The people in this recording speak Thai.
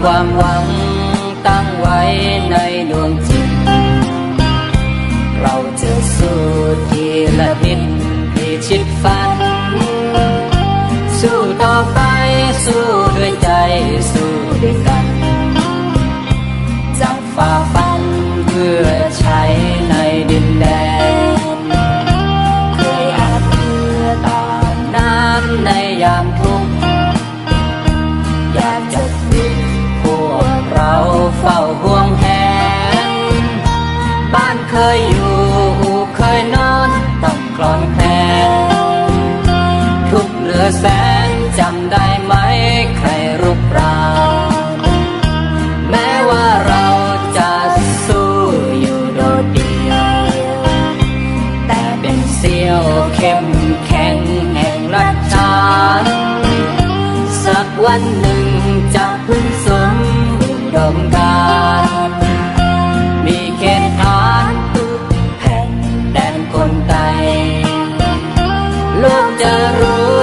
ความหวังตั้งไว้ในดวงจิต เราจะสู้ทีละนิดพิชิตฝัน สู้ต่อไปสู้ด้วยใจสู้ด้วยกันจะฝ่าฟัน ยอยู่เคยนอนต้องกลอนแคนทุกเหลือแสนจำได้ไหมใครรุกรานแม้ว่าเราจะสู้อยู่โดดเดียว แต่เป็นเสียวเข้มแข็งแห่งรักชาติสักวันหนึ่งจะพึ่งสมดมกา รู้